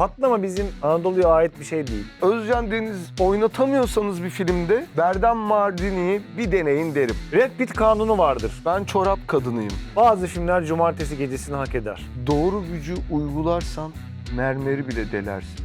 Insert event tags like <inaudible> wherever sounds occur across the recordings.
Patlama bizim Anadolu'ya ait bir şey değil. Özcan Deniz oynatamıyorsanız bir filmde Berdan Mardini'yi bir deneyin derim. Red Pitt kanunu vardır. Ben çorap kadınıyım. Bazı filmler cumartesi gecesini hak eder. Doğru gücü uygularsan mermeri bile delersin.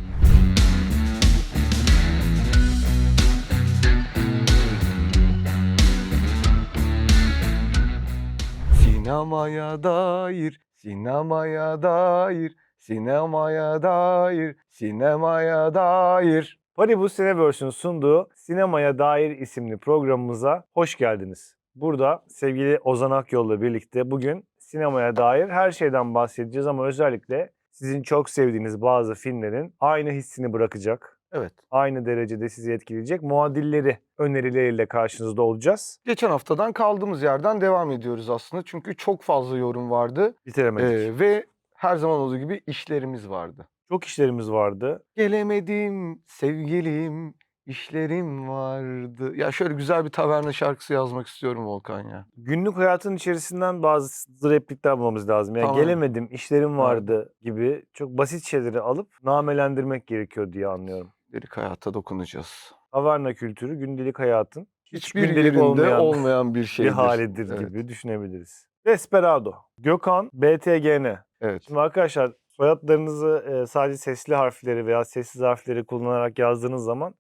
Sinemaya dair, sinemaya dair, sinemaya dair, sinemaya dair. Paribus Cineverse'ün sunduğu Sinemaya Dair isimli programımıza hoş geldiniz. Burada sevgili Ozan Akyol'la birlikte bugün sinemaya dair her şeyden bahsedeceğiz ama özellikle sizin çok sevdiğiniz bazı filmlerin aynı hissini bırakacak, Evet. aynı derecede sizi etkileyecek muadilleri önerileriyle karşınızda olacağız. Geçen haftadan kaldığımız yerden devam ediyoruz aslında. Çünkü çok fazla yorum vardı. Bitiremedik. Ee, ve her zaman olduğu gibi işlerimiz vardı. Çok işlerimiz vardı. Gelemedim sevgilim, işlerim vardı. Ya şöyle güzel bir taverna şarkısı yazmak istiyorum Volkan ya. Günlük hayatın içerisinden bazı replikler bulmamız lazım. Yani Tamam. gelemedim, işlerim vardı gibi çok basit şeyleri alıp namelendirmek gerekiyor diye anlıyorum. Dedik hayata dokunacağız. Taverna kültürü gündelik hayatın Hiçbir gündelik yerinde olmayan olmayan, bir bir şeydir. halidir Evet. gibi düşünebiliriz. Desperado. Gökhan BTGN. Evet. Şimdi arkadaşlar soyadlarınızı e, sadece sesli harfleri veya sessiz harfleri kullanarak yazdığınız zaman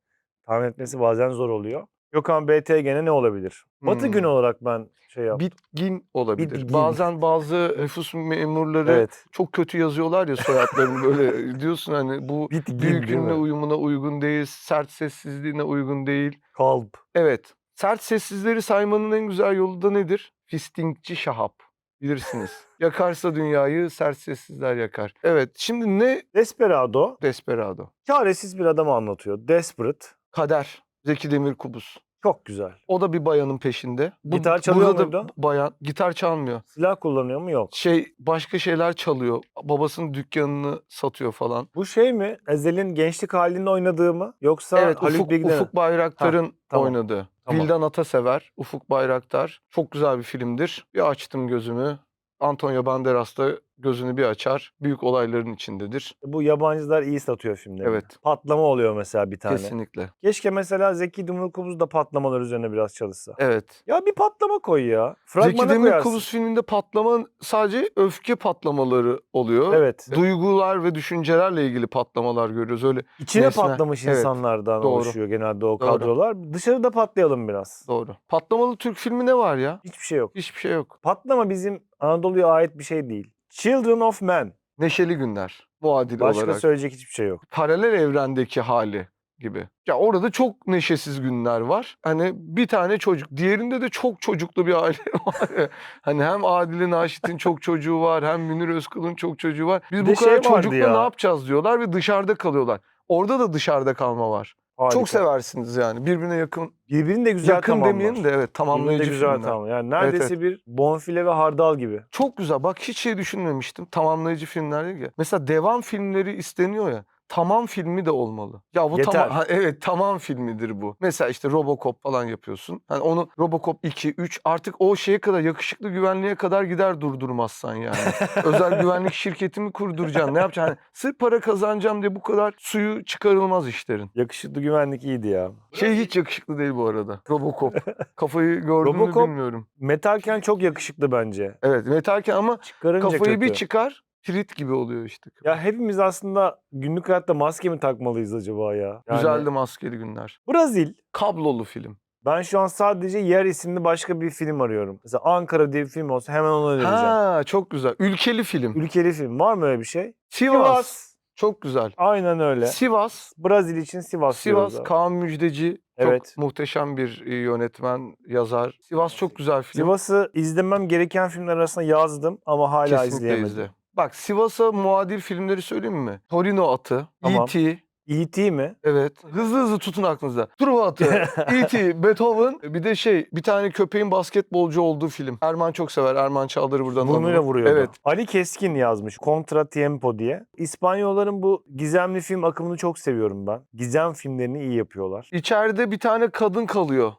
tahmin etmesi bazen zor oluyor. Gökhan BTGN ne olabilir? Batı Hmm. günü olarak ben şey yaptım. Bitgin olabilir. Bitgin. Bazen bazı nüfus memurları Evet. çok kötü yazıyorlar ya soyadlarını böyle <laughs> diyorsun hani bu Bitgin büyük ünle uyumuna uygun değil, sert sessizliğine uygun değil. Kalp. Evet. Sert sessizleri saymanın en güzel yolu da nedir? Fistingçi Şahap. Bilirsiniz. Yakarsa dünyayı sert sessizler yakar. Evet. Şimdi ne Desperado Desperado? çaresiz bir adamı anlatıyor. Desperate. Kader. Zeki Demirkubuz. Çok güzel. O da bir bayanın peşinde. Bu- Gitar çalıyor burada muydu? bayan gitar çalmıyor. Silah kullanıyor mu? Yok. Şey başka şeyler çalıyor. Babasının dükkanını satıyor falan. Bu şey mi? Ezel'in gençlik halinde oynadığı mı? Yoksa evet Haluk Ufuk? Ufuk Bayraktar'ın tamam. oynadığı. Tamam. Vildan Atasever, Ufuk Bayraktar. Çok güzel bir filmdir. Bir açtım gözümü. Antonio Banderas da gözünü bir açar. Büyük olayların içindedir. Bu yabancılar iyi satıyor filmleri. Evet. Patlama oluyor mesela bir tane. Kesinlikle. Keşke mesela Zeki Demirkubuz da patlamalar üzerine biraz çalışsa. Evet. Ya bir patlama koy ya. Zeki Fragmana koyarsın. Demirkubuz filminde patlama sadece öfke patlamaları oluyor. Evet. Duygular ve düşüncelerle ilgili patlamalar görüyoruz. Öyle İçine nesne- patlamış Evet, insanlardan doğru. oluşuyor genelde o Doğru. kadrolar. Dışarıda patlayalım biraz. doğru. Patlamalı Türk filmi ne var ya? Hiçbir şey yok. Hiçbir şey yok. Patlama bizim Anadolu'ya ait bir şey değil. Children of Men. Neşeli günler. Muadil Başka olarak. söyleyecek hiçbir şey yok. paralel evrendeki hali gibi. Ya orada çok neşesiz günler var. Hani bir tane çocuk. Diğerinde de çok çocuklu bir aile <laughs> var. hani hem Adile Naşit'in çok çocuğu var hem Münir Özkul'un çok çocuğu var. Biz Bir bu de şey kadar vardı çocukla ya. ne yapacağız diyorlar ve dışarıda kalıyorlar. Orada da dışarıda kalma var. Harika. Çok seversiniz yani. Birbirine yakın. Birbirini de güzel yakın tamamlar. demeyelim de evet Birbirini tamamlayıcı de güzel filmler. tamam. Yani neredeyse bir bonfile ve hardal gibi. Çok güzel. Bak hiç şey düşünmemiştim. Tamamlayıcı filmler değil ki. Mesela devam filmleri isteniyor ya. Tamam filmi de olmalı. Ya bu Yeter. tamam ha, evet tamam filmidir bu. Mesela işte Robocop falan yapıyorsun. Hani onu Robocop 2 3 artık o şeye kadar yakışıklı güvenliğe kadar gider durdurmazsan yani. <laughs> Özel güvenlik şirketi mi kurduracaksın? Ne yapacaksın? Hani sırf para kazanacağım diye bu kadar suyu çıkarılmaz işlerin. Yakışıklı güvenlik iyiydi ya. Şey hiç yakışıklı değil bu arada. Robocop. <laughs> Kafayı gördün mü Robocop- bilmiyorum. Metalken çok yakışıklı bence. Evet metalken ama Çıkarınca kafayı bir kötü. çıkar trit gibi oluyor işte. Ya hepimiz aslında günlük hayatta maske mi takmalıyız acaba ya? Yani Güzeldi maskeli günler. Brazil. Kablolu film. Ben şu an sadece Yer isimli başka bir film arıyorum. Mesela Ankara diye bir film olsa hemen onu önereceğim. Ha çok güzel. Ülkeli film. Ülkeli film. Var mı öyle bir şey? Sivas. Çok güzel. Aynen öyle. Sivas. Brazil için Sivas diyoruz Sivas. abi. Kaan Müjdeci. Evet. Çok muhteşem bir e, yönetmen, yazar. Sivas çok güzel film. Sivas'ı izlemem gereken filmler arasında yazdım ama hala Kesinlikle izleyemedim. izle. Bak Sivas'a muadil filmleri söyleyeyim mi? Torino Atı, Tamam. E.T. E.T. mi? Evet. Hızlı hızlı tutun aklınızda. Truva Atı, <laughs> E.T., Beethoven. Bir de şey bir tane köpeğin basketbolcu olduğu film. Erman çok sever. Erman Çağlar'ı buradan Burnuyla tanırım. vuruyordu. Evet. Ali Keskin yazmış. Contra Tiempo diye. İspanyolların bu gizemli film akımını çok seviyorum ben. Gizem filmlerini iyi yapıyorlar. İçeride bir tane kadın kalıyor.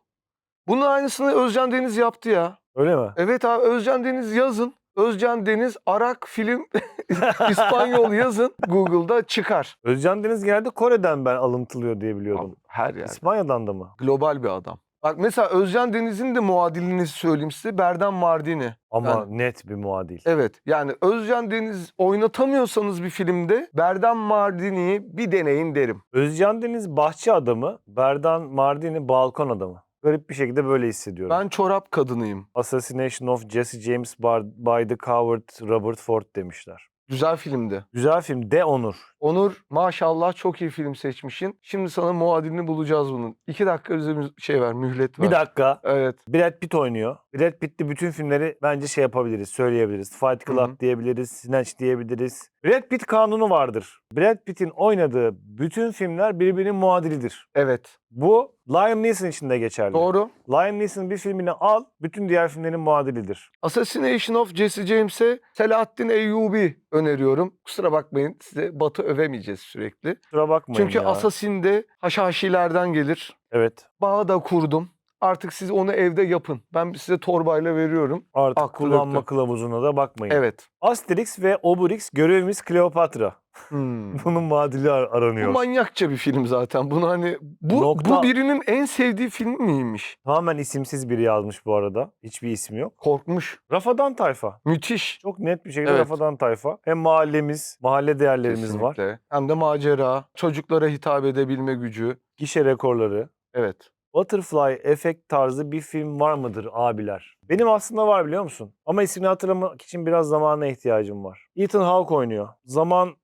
Bunun aynısını Özcan Deniz yaptı ya. Öyle mi? Evet abi Özcan Deniz yazın. Özcan Deniz Arak film <laughs> İspanyol yazın Google'da çıkar. Özcan Deniz genelde Kore'den ben alıntılıyor diye biliyordum. Abi, her yer. İspanya'dan da mı? Global bir adam. Bak mesela Özcan Deniz'in de muadilini söyleyeyim size. Berdan Mardini. Ama Yani- net bir muadil. Evet yani Özcan Deniz oynatamıyorsanız bir filmde Berdan Mardini'yi bir deneyin derim. Özcan Deniz bahçe adamı, Berdan Mardini balkon adamı. Garip bir şekilde böyle hissediyorum. Ben çorap kadınıyım. Assassination of Jesse James by the Coward Robert Ford demişler. Güzel filmdi. Güzel film De Onur. Onur maşallah çok iyi film seçmişsin. Şimdi sana muadilini bulacağız bunun. İki dakika bize şey ver, mühlet ver. Bir dakika. Evet. Brad Pitt oynuyor. Brad Pitt'li bütün filmleri bence şey yapabiliriz, söyleyebiliriz. Fight Club hı. diyebiliriz, Snatch diyebiliriz. Brad Pitt kanunu vardır. Brad Pitt'in oynadığı bütün filmler birbirinin muadilidir. Evet. Bu Liam Neeson için de geçerli. Doğru. Liam Neeson'ın bir filmini al, bütün diğer filmlerin muadilidir. Assassination of Jesse James'e Selahattin Eyyubi öneriyorum. Kusura bakmayın size Batı övemeyeceğiz sürekli. Kusura bakmayın Çünkü ya. Assassin'de Haşhaşilerden gelir. Evet. Bağı da kurdum. Artık siz onu evde yapın. Ben size torbayla veriyorum. Artık Aklı kullanma döktüm. kılavuzuna da bakmayın. Evet. Asterix ve Obelix görevimiz Kleopatra. Hmm. <laughs> Bunun muadili ar- Bu aranıyor. manyakça bir film zaten. Bunu hani bu Nokta- bu birinin en sevdiği film miymiş? Tamamen isimsiz biri yazmış bu arada. Hiçbir ismi yok. Korkmuş. Rafadan Tayfa. Müthiş. Çok net bir şekilde Evet. Rafadan Tayfa. Hem mahallemiz, mahalle değerlerimiz var. Kesinlikle. Hem de macera, çocuklara hitap edebilme gücü. Gişe rekorları. Evet. Butterfly efekt tarzı bir film var mıdır abiler? Benim aslında var biliyor musun? Ama ismini hatırlamak için biraz zamana ihtiyacım var. Ethan Hawke oynuyor. Zamanda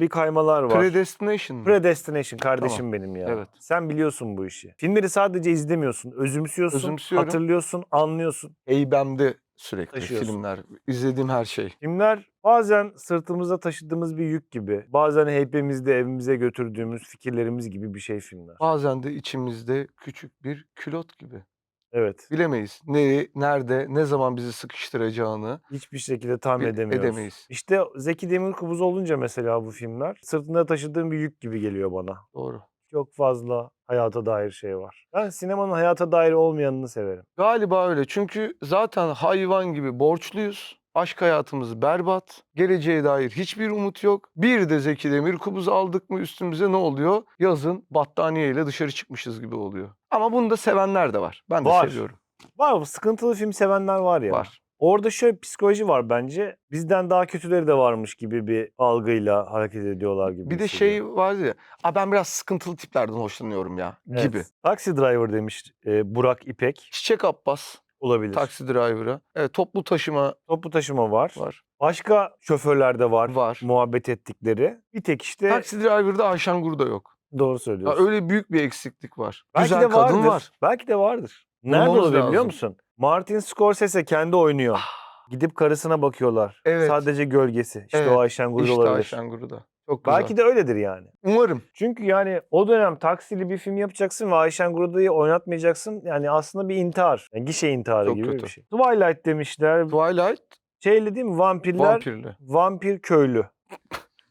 bir kaymalar var. Predestination. mı? Predestination kardeşim benim ya. Evet. Sen biliyorsun bu işi. Filmleri sadece izlemiyorsun, özümsüyorsun, Özümsüyorum. hatırlıyorsun, anlıyorsun. Heybemde sürekli Taşıyorsun. filmler. İzlediğim her şey. Filmler bazen sırtımızda taşıdığımız bir yük gibi, bazen hepimizde evimize götürdüğümüz fikirlerimiz gibi bir şey filmler. Bazen de içimizde küçük bir külot gibi. Evet. Bilemeyiz. Neyi, nerede, ne zaman bizi sıkıştıracağını Hiçbir şekilde tahmin bil- edemiyoruz. edemeyiz. İşte Zeki Demirkubuz olunca mesela bu filmler sırtında taşıdığım bir yük gibi geliyor bana. Doğru. Çok fazla hayata dair şey var. Ben sinemanın hayata dair olmayanını severim. Galiba öyle. Çünkü zaten hayvan gibi borçluyuz. Aşk hayatımız berbat. Geleceğe dair hiçbir umut yok. Bir de Zeki Demirkubuz aldık mı üstümüze ne oluyor? Yazın battaniyeyle dışarı çıkmışız gibi oluyor. Ama bunu da sevenler de var. Ben de Var. seviyorum. Var sıkıntılı film sevenler var ya. Var. Orada şöyle psikoloji var bence. Bizden daha kötüleri de varmış gibi bir algıyla hareket ediyorlar gibi. Bir de şey vardı ya. "Aa, ben biraz sıkıntılı tiplerden hoşlanıyorum ya Evet. gibi. Taxi Driver demiş e, Burak İpek. Çiçek Abbas, Olabilir. taksi driver'a. Evet, toplu taşıma Toplu taşıma var. var. Başka şoförler de var. Var. Muhabbet ettikleri. Bir tek işte Taksi driver'da Ayşen Gurda yok. doğru Ya söylüyorsun. öyle büyük bir eksiklik var. Belki Güzel de kadın vardır. var. Belki de vardır. Nerede Bulmamız olabilir biliyor lazım. musun? Martin Scorsese kendi oynuyor. Gidip karısına bakıyorlar. Ah. Evet. Sadece gölgesi. İşte Evet. o Ayşen Gurur İşte olabilir. Ayşen Gurda. Çok güzel. Belki de öyledir yani. Umarım. Çünkü yani o dönem taksili bir film yapacaksın ve Ayşen Guruda'yı oynatmayacaksın. Yani aslında bir intihar. Yani gişe intiharı Çok gibi kötü. bir şey. Twilight demişler. Twilight Şeyli değil mi? Vampirler. vampirli. Vampir köylü.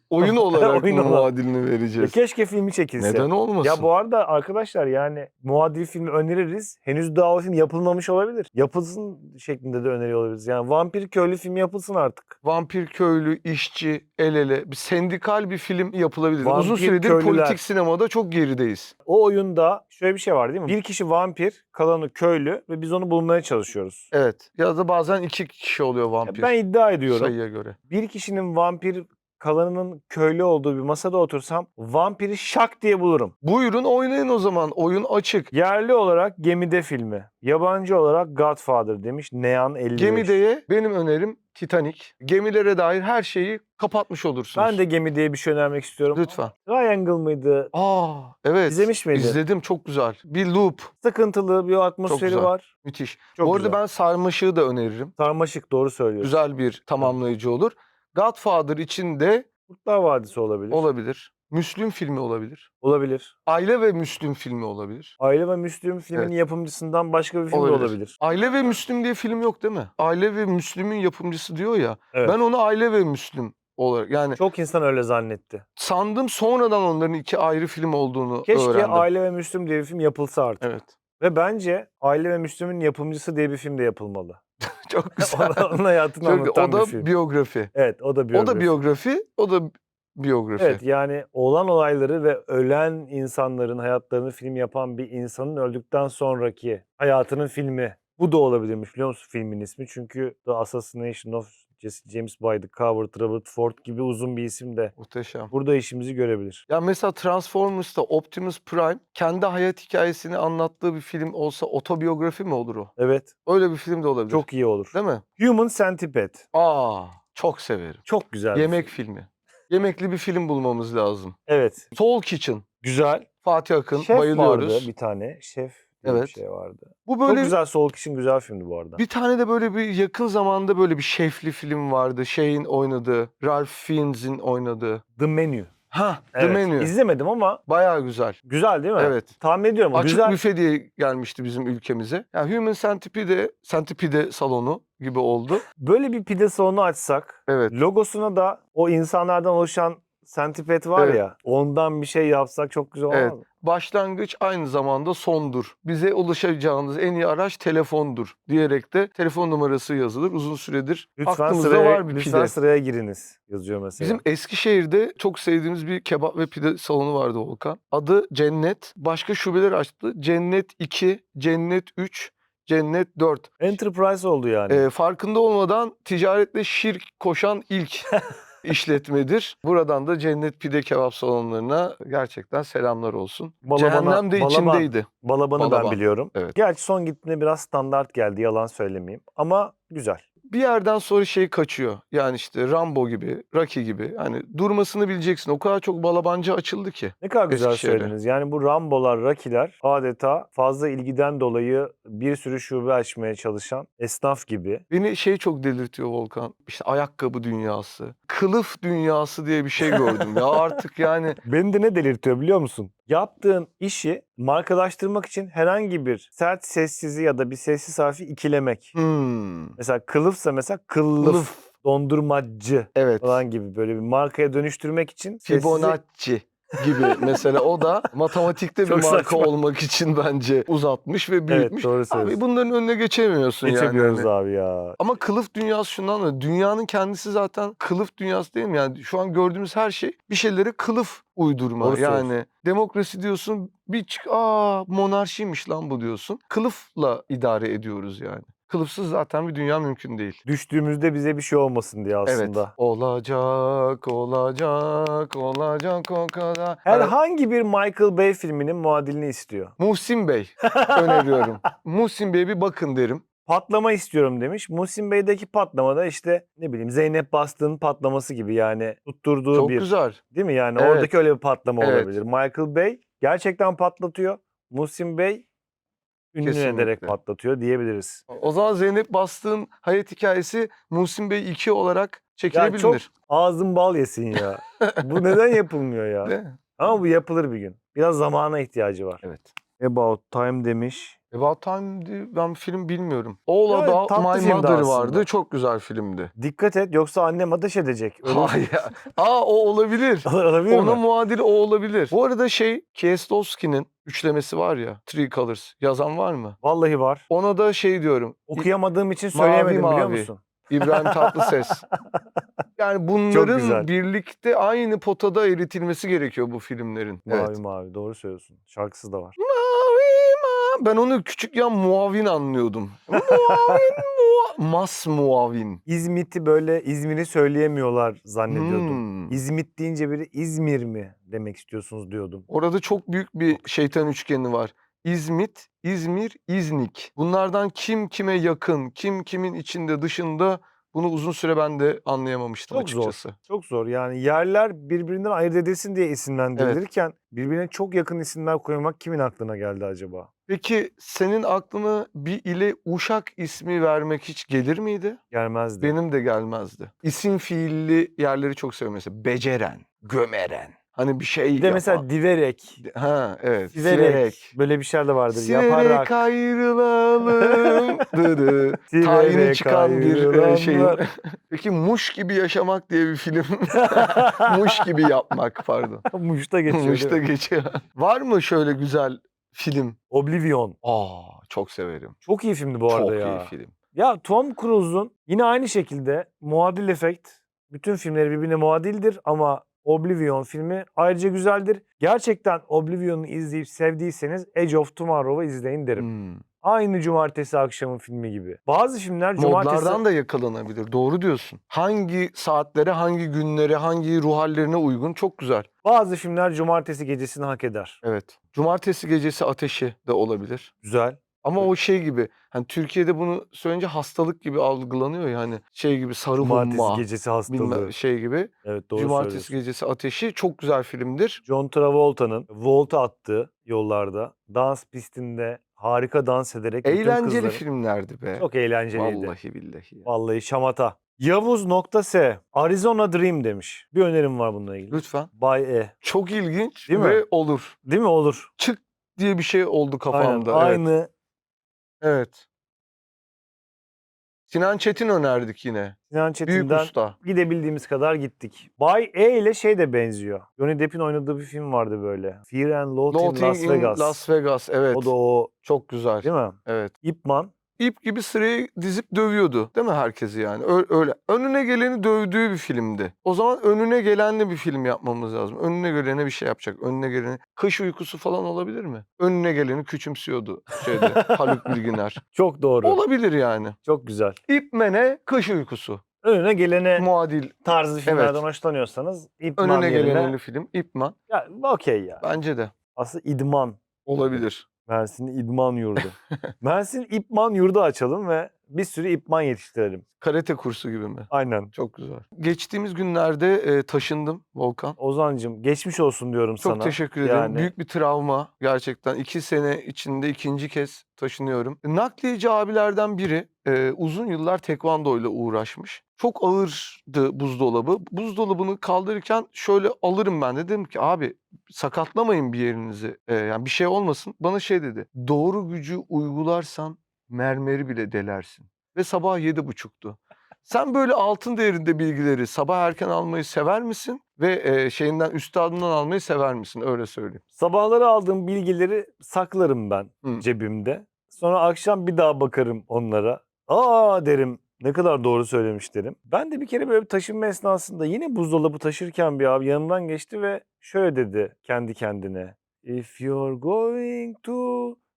<laughs> Oyun olarak Oyun mı olarak. muadilini Ya vereceğiz? keşke filmi çekilse. Neden olmasın? Ya bu arada arkadaşlar yani muadil filmi öneririz. Henüz daha o film yapılmamış olabilir. Yapılsın şeklinde de öneriyor olabiliriz. Yani vampir köylü filmi yapılsın artık. Vampir köylü, işçi, el ele bir sendikal bir film yapılabilir. Uzun Vampir süredir köylüler. politik sinemada çok gerideyiz. O oyunda şöyle bir şey var değil mi? Bir kişi vampir, kalanı köylü ve biz onu bulmaya çalışıyoruz. Evet. Ya da bazen iki kişi oluyor vampir Ben iddia ediyorum. sayıya göre. Bir kişinin vampir kalanının köylü olduğu bir masada otursam vampiri şak diye bulurum. Buyurun oynayın o zaman. Oyun açık. Yerli olarak Gemide filmi. Yabancı olarak Godfather demiş Nean 55. Gemide'ye benim önerim Titanic. Gemilere dair her şeyi kapatmış olursunuz. Ben de Gemide'ye bir şey önermek istiyorum. Lütfen. Triangle mıydı? Aa evet. İzlemiş miydin? İzledim çok güzel. Bir loop. Sıkıntılı bir atmosferi güzel. var. Müthiş. Çok Bu arada güzel. ben Sarmaşık'ı da öneririm. Sarmaşık doğru söylüyorsun. Güzel bir tamamlayıcı olur. Godfather için de Kurtlar Vadisi olabilir. olabilir. Müslüm filmi olabilir. olabilir. Aile ve Müslüm filmi olabilir. Aile ve Müslüm filmin Evet. yapımcısından başka bir film de Olabilir. olabilir. Aile ve Müslüm diye film yok değil mi? Aile ve Müslüm'ün yapımcısı diyor ya. Evet. Ben onu Aile ve Müslüm olarak yani Çok insan öyle zannetti. sandım sonradan onların iki ayrı film olduğunu Keşke öğrendim. Aile ve Müslüm diye bir film yapılsa artık. Evet. Ve bence Aile ve Müslüm'ün yapımcısı diye bir film de yapılmalı. <laughs> Çok güzel. Onun hayatını Çok, anlatan o da bir film. biyografi. evet o da O biyografi. da biyografi, o da biyografi. Evet yani olan olayları ve ölen insanların hayatlarını film yapan bir insanın öldükten sonraki hayatının filmi. Bu da olabilirmiş biliyor musun filmin ismi? Çünkü The Assassination of Jesse James by the Coward Robert Ford gibi uzun bir isim de Muhteşem. burada işimizi görebilir. Ya mesela Transformers'ta Optimus Prime kendi hayat hikayesini anlattığı bir film olsa otobiyografi mi olur o? Evet Öyle bir film de olabilir. çok iyi olur. Değil mi? Human Centipede. Aa, çok severim. Çok güzel. bir Yemek film. filmi. Yemekli bir film bulmamız lazım. Evet. Soul Kitchen. Güzel. Fatih Akın. Şef bayılıyoruz. vardı bir tane. Şef diye bir Evet. şey vardı. Bu Çok böyle güzel Soğuk için güzel filmdi bu arada. bir tane de böyle bir yakın zamanda böyle bir şefli film vardı. Şeyin oynadığı, Ralph Fiennes'in oynadığı. The Menu. Ha, The Evet, Menu. İzlemedim ama Bayağı güzel. güzel değil mi? Evet. Tahmin ediyorum. Açık güzel. büfe diye gelmişti bizim ülkemize. Yani Human Centipede, Centipede salonu gibi oldu. Böyle bir pide salonu açsak, Evet. logosuna da o insanlardan oluşan Centipede var Evet. ya, ondan bir şey yapsak çok güzel olmaz Evet. mı? Başlangıç aynı zamanda sondur. Bize ulaşacağınız en iyi araç telefondur diyerek de telefon numarası yazılır. Uzun süredir Lütfen aklımızda sıraya, var bir lütfen pide. sıraya giriniz yazıyor mesela. Bizim Eskişehir'de çok sevdiğimiz bir kebap ve pide salonu vardı Volkan. Adı Cennet. Başka şubeler açtı. Cennet 2, Cennet 3, Cennet 4. Enterprise oldu yani. Ee, farkında olmadan ticaretle şirk koşan ilk <laughs> işletmedir. Buradan da Cennet Pide Kebap salonlarına gerçekten selamlar olsun. Balabana- Cehennem de Balaban. içindeydi. Balaban'ı ben Balaban. biliyorum. Evet. Gerçi son gittiğinde biraz standart geldi yalan söylemeyeyim. Ama güzel. Bir yerden sonra şey kaçıyor. Yani işte Rambo gibi, Rocky gibi. Hani durmasını bileceksin. O kadar çok balabancı açıldı ki. Ne kadar güzel Eskişehir'de. söylediniz. Yani bu Rambo'lar, Rocky'ler adeta fazla ilgiden dolayı bir sürü şube açmaya çalışan esnaf gibi. Beni şey çok delirtiyor Volkan. İşte ayakkabı dünyası, kılıf dünyası diye bir şey gördüm. ya <laughs> artık yani Beni de ne delirtiyor biliyor musun? Yaptığın işi markalaştırmak için herhangi bir sert sessizi ya da bir sessiz harfi ikilemek. hmm, Mesela kılıfsa mesela kılıf, kılıf. dondurmacı Evet. falan gibi böyle bir markaya dönüştürmek için sessizi Fibonacci gibi mesela o da matematikte bir Çok marka saçma. olmak için bence uzatmış ve büyütmüş. doğru Abi söylüyorsun. bunların önüne geçemiyorsun yani. Geçemiyoruz Hani. abi ya. Ama kılıf dünyası şundan da dünyanın kendisi zaten kılıf dünyası değil mi? Yani şu an gördüğümüz her şey bir şeyleri kılıf uydurma. Doğru yani demokrasi diyorsun bir çık aa monarşiymiş lan bu diyorsun. Kılıfla idare ediyoruz yani. Kılıfsız zaten bir dünya mümkün değil. Düştüğümüzde bize bir şey olmasın diye Evet. aslında. Olacak, olacak, olacak o kadar. Herhangi bir Michael Bay filminin muadilini istiyor. Muhsin Bey <laughs> öneriyorum. Muhsin Bey'e bir bakın derim. Patlama istiyorum demiş. Muhsin Bey'deki patlamada işte ne bileyim Zeynep Bastık'ın patlaması gibi yani tutturduğu Çok bir güzel. değil mi yani Evet. oradaki öyle bir patlama Evet. olabilir. Michael Bay gerçekten patlatıyor. Muhsin Bey ünlü ederek Kesinlikle. patlatıyor diyebiliriz. O zaman Zeynep Bastık'ın hayat hikayesi Muhsin Bey 2 olarak çekilebilir. çok ağzın bal yesin ya. Bu <laughs> neden yapılmıyor ya? Ama bu yapılır bir gün. Biraz zamana ihtiyacı var. Evet. About Time demiş. About Time diye ben film bilmiyorum. All Yani About tatlı My filmdi Mother aslında. vardı. Çok güzel filmdi. Dikkat et yoksa annem ateş edecek. Öyle Hayır. <laughs> Aa o olabilir. Olabilir Ona mi? muadili o olabilir. Bu arada şey Kieslowski'nin üçlemesi var ya. Three Colors. Yazan var mı? Vallahi var. Ona da şey diyorum. Okuyamadığım için söyleyemedim biliyor mavi. musun? İbrahim Tatlıses. <laughs> Yani bunların güzel. birlikte aynı potada eritilmesi gerekiyor bu filmlerin. Mavi Evet. mavi doğru söylüyorsun. Şarkısı da var. Mavi ma. Ben onu küçükken muavin anlıyordum. Muavin <laughs> mua. Mas muavin. İzmit'i böyle İzmir'i söyleyemiyorlar zannediyordum. Hmm. İzmit deyince biri İzmir mi demek istiyorsunuz diyordum. Orada çok büyük bir şeytan üçgeni var. İzmit, İzmir, İznik. Bunlardan kim kime yakın, kim kimin içinde dışında bunu uzun süre ben de anlayamamıştım Çok zor. açıkçası. Çok zor yani yerler birbirinden ayırt edilsin diye isimlendirilirken birbirine çok yakın isimler koymak kimin aklına geldi acaba? Peki senin aklına bir ile Uşak ismi vermek hiç gelir miydi? Gelmezdi. Benim de gelmezdi. İsim fiilli yerleri çok seviyorum mesela. Beceren, gömeren. Hani bir şey bir de mesela yapan. diverek, Ha evet. siverek, Siverek. böyle bir şeyler de vardır. Siverek Yaparak. ayrılalım. Dıdı. Tayini Siverek çıkan bir e, şeyin. Peki Muş gibi yaşamak diye bir film. <laughs> Muş gibi yapmak pardon. <laughs> Muş'ta geçiyor. Muş'ta değil mi? geçiyor. Var mı şöyle güzel film? Oblivion. Aa çok severim. Çok iyi filmdi bu Çok arada iyi ya. film. Ya Tom Cruise'un yine aynı şekilde muadil efekt. Bütün filmleri birbirine muadildir ama Oblivion filmi ayrıca güzeldir. Gerçekten Oblivion'u izleyip sevdiyseniz Edge of Tomorrow'u izleyin derim. Hmm. Aynı cumartesi akşamı filmi gibi. Bazı filmler cumartesi... Modlardan da yakalanabilir. Doğru diyorsun. Hangi saatlere, hangi günlere, hangi ruh hallerine uygun çok güzel. Bazı filmler cumartesi gecesini hak eder. Evet. Cumartesi gecesi ateşi de olabilir. Güzel. Ama o şey gibi hani Türkiye'de bunu söyleyince hastalık gibi algılanıyor ya hani şey gibi sarı Cumartesi humma gecesi hastalığı. bilmem şey gibi. Evet doğru Cumartesi söylüyorsun. gecesi ateşi çok güzel filmdir. John Travolta'nın volta attığı yollarda dans pistinde harika dans ederek bütün Eğlenceli kızları- filmlerdi be. Çok eğlenceliydi. Vallahi billahi. ya. Vallahi şamata. Yavuz nokta S. Arizona Dream demiş. Bir önerim var bununla ilgili. Lütfen. Bay E. Çok ilginç Değil mi? ve olur. Değil mi? Olur. Çık diye bir şey oldu Aynen. kafamda. Evet. Aynı evet. Sinan Çetin önerdik yine. Sinan Büyük Çetin'den usta. gidebildiğimiz kadar gittik. Bay E ile şey de benziyor. Johnny Depp'in oynadığı bir film vardı böyle. Fear and Loathing, Loathing Las in Vegas. Las Vegas. Evet. O da o Çok güzel. değil mi? Evet. Ip Man. İp gibi sıraya dizip dövüyordu. Değil mi herkesi yani? Öyle. Önüne geleni dövdüğü bir filmdi. O zaman önüne gelenle bir film yapmamız lazım. Önüne gelene bir şey yapacak. Önüne geleni. Kış uykusu falan olabilir mi? Önüne geleni küçümsüyordu şeyde. <laughs> Haluk Bilginer. Çok doğru. Olabilir yani. Çok güzel. İpmene kış uykusu. Önüne gelene Muadil. tarzı filmlerden Evet. hoşlanıyorsanız Ip Man Önüne yerine... gelenli film. İpman. Ya okey ya. Bence de. Aslında idman. Olabilir. Mersin'in idman yurdu. <laughs> Mersin İpman yurdu açalım ve bir sürü ipman yetiştirelim. Karate kursu gibi mi? Aynen. Çok güzel. Geçtiğimiz günlerde e, taşındım Volkan. Ozancım geçmiş olsun diyorum Çok sana. teşekkür ederim. Yani- Büyük bir travma gerçekten. iki sene içinde ikinci kez taşınıyorum. Nakliyeci abilerden biri e, uzun yıllar tekvando ile uğraşmış. Çok ağırdı buzdolabı. Buzdolabını kaldırırken şöyle alırım ben de. Dedim ki abi sakatlamayın bir yerinizi. E, yani bir şey olmasın. Bana şey dedi. Doğru gücü uygularsan mermeri bile delersin. Ve sabah yedi buçuktu. Sen böyle altın değerinde bilgileri sabah erken almayı sever misin? Ve e, şeyinden üstadından almayı sever misin? Öyle söyleyeyim. Sabahları aldığım bilgileri saklarım ben Hı. cebimde. Sonra akşam bir daha bakarım onlara. Aa derim ne kadar doğru söylemiş derim. Ben de bir kere böyle bir taşınma esnasında yine buzdolabı taşırken bir abi yanımdan geçti ve şöyle dedi kendi kendine. If you're going to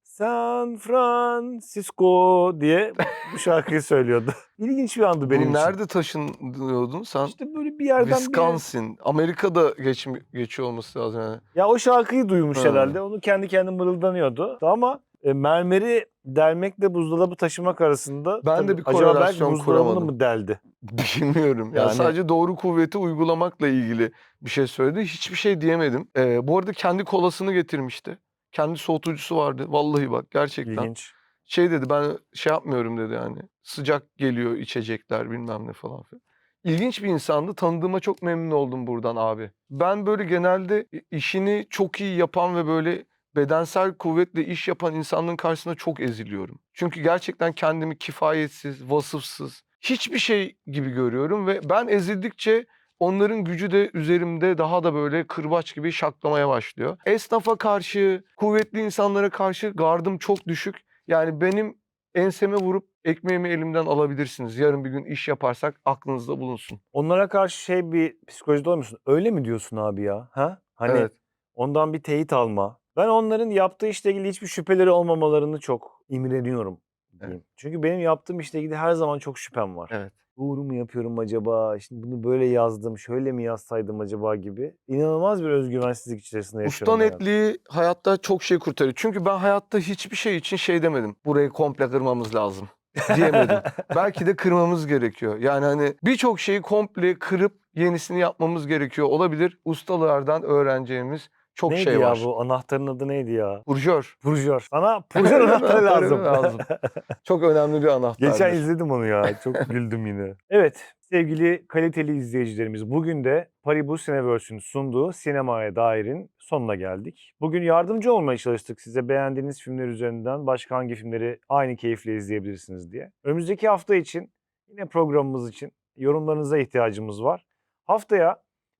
San Francisco diye bu şarkıyı <laughs> söylüyordu. İlginç bir andı benim Bu için. nerede taşınıyordun sen? İşte böyle bir yerden bir Wisconsin. Amerika'da geç, geçiyor olması lazım yani. Ya o şarkıyı duymuş Ha. herhalde. Onu kendi kendine mırıldanıyordu. Ama e, mermeri delmekle buzdolabı taşımak arasında Ben de bir acaba belki korelasyon buzdolabını kuramadım. mı deldi? Bilmiyorum. Yani, Yani- sadece doğru kuvveti uygulamakla ilgili bir şey söyledi. Hiçbir şey diyemedim. Ee, bu arada kendi kolasını getirmişti. Kendi soğutucusu vardı. Vallahi bak gerçekten. İlginç. Şey dedi ben şey yapmıyorum dedi yani. Sıcak geliyor içecekler bilmem ne falan filan. İlginç bir insandı. Tanıdığıma çok memnun oldum buradan abi. Ben böyle genelde işini çok iyi yapan ve böyle bedensel kuvvetle iş yapan insanların karşısında çok eziliyorum. Çünkü gerçekten kendimi kifayetsiz, vasıfsız, hiçbir şey gibi görüyorum ve ben ezildikçe onların gücü de üzerimde daha da böyle kırbaç gibi şaklamaya başlıyor. Esnafa karşı, kuvvetli insanlara karşı gardım çok düşük. Yani benim enseme vurup ekmeğimi elimden alabilirsiniz. Yarın bir gün iş yaparsak aklınızda bulunsun. Onlara karşı şey bir psikolojide olmuyorsun. Öyle mi diyorsun abi ya? Ha? Hani Evet. ondan bir teyit alma. Ben onların yaptığı işle ilgili hiçbir şüpheleri olmamalarını çok imreniyorum. Diyeyim. Çünkü benim yaptığım işle ilgili her zaman çok şüphem var. Evet. Doğru mu yapıyorum acaba? Şimdi bunu böyle yazdım, şöyle mi yazsaydım acaba gibi. İnanılmaz bir özgüvensizlik içerisinde Usta yaşıyorum. ben. netliği hayatta çok şey kurtarıyor. Çünkü ben hayatta hiçbir şey için şey demedim. Burayı komple kırmamız lazım <laughs> diyemedim. Belki de kırmamız gerekiyor. Yani hani birçok şeyi komple kırıp yenisini yapmamız gerekiyor. Olabilir. Ustalardan öğreneceğimiz çok neydi şey ya var. bu? Anahtarın adı neydi ya? Burjör. Purjör. Sana purjör <laughs> anahtarı lazım. lazım. <laughs> Çok önemli bir anahtardır. Geçen izledim onu ya. Çok <laughs> güldüm yine. Evet sevgili kaliteli izleyicilerimiz bugün de Paribus Cineverse'ün sunduğu sinemaya dairin sonuna geldik. Bugün yardımcı olmaya çalıştık size beğendiğiniz filmler üzerinden başka hangi filmleri aynı keyifle izleyebilirsiniz diye. Önümüzdeki hafta için yine programımız için yorumlarınıza ihtiyacımız var. Haftaya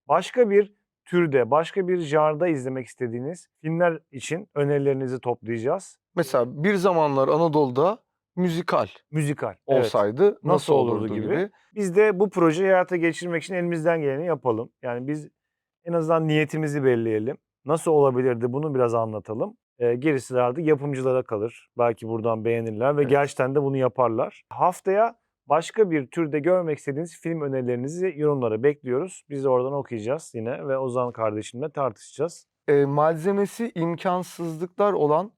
başka bir türde, başka bir jarda izlemek istediğiniz filmler için önerilerinizi toplayacağız. Mesela bir zamanlar Anadolu'da müzikal Müzikal. Evet. olsaydı nasıl, olurdu olurdu gibi. gibi. Biz de bu projeyi hayata geçirmek için elimizden geleni yapalım. Yani biz en azından niyetimizi belirleyelim. Nasıl olabilirdi bunu biraz anlatalım. Ee, gerisi de artık yapımcılara kalır. Belki buradan beğenirler ve Evet. gerçekten de bunu yaparlar. Haftaya başka bir türde görmek istediğiniz film önerilerinizi yorumlara bekliyoruz. Biz de oradan okuyacağız yine ve Ozan kardeşimle tartışacağız. E, malzemesi imkansızlıklar olan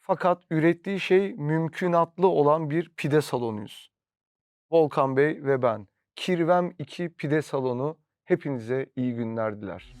fakat ürettiği şey mümkünatlı olan bir pide salonuyuz. Volkan Bey ve ben. Kirvem 2 Pide Salonu hepinize iyi günler diler.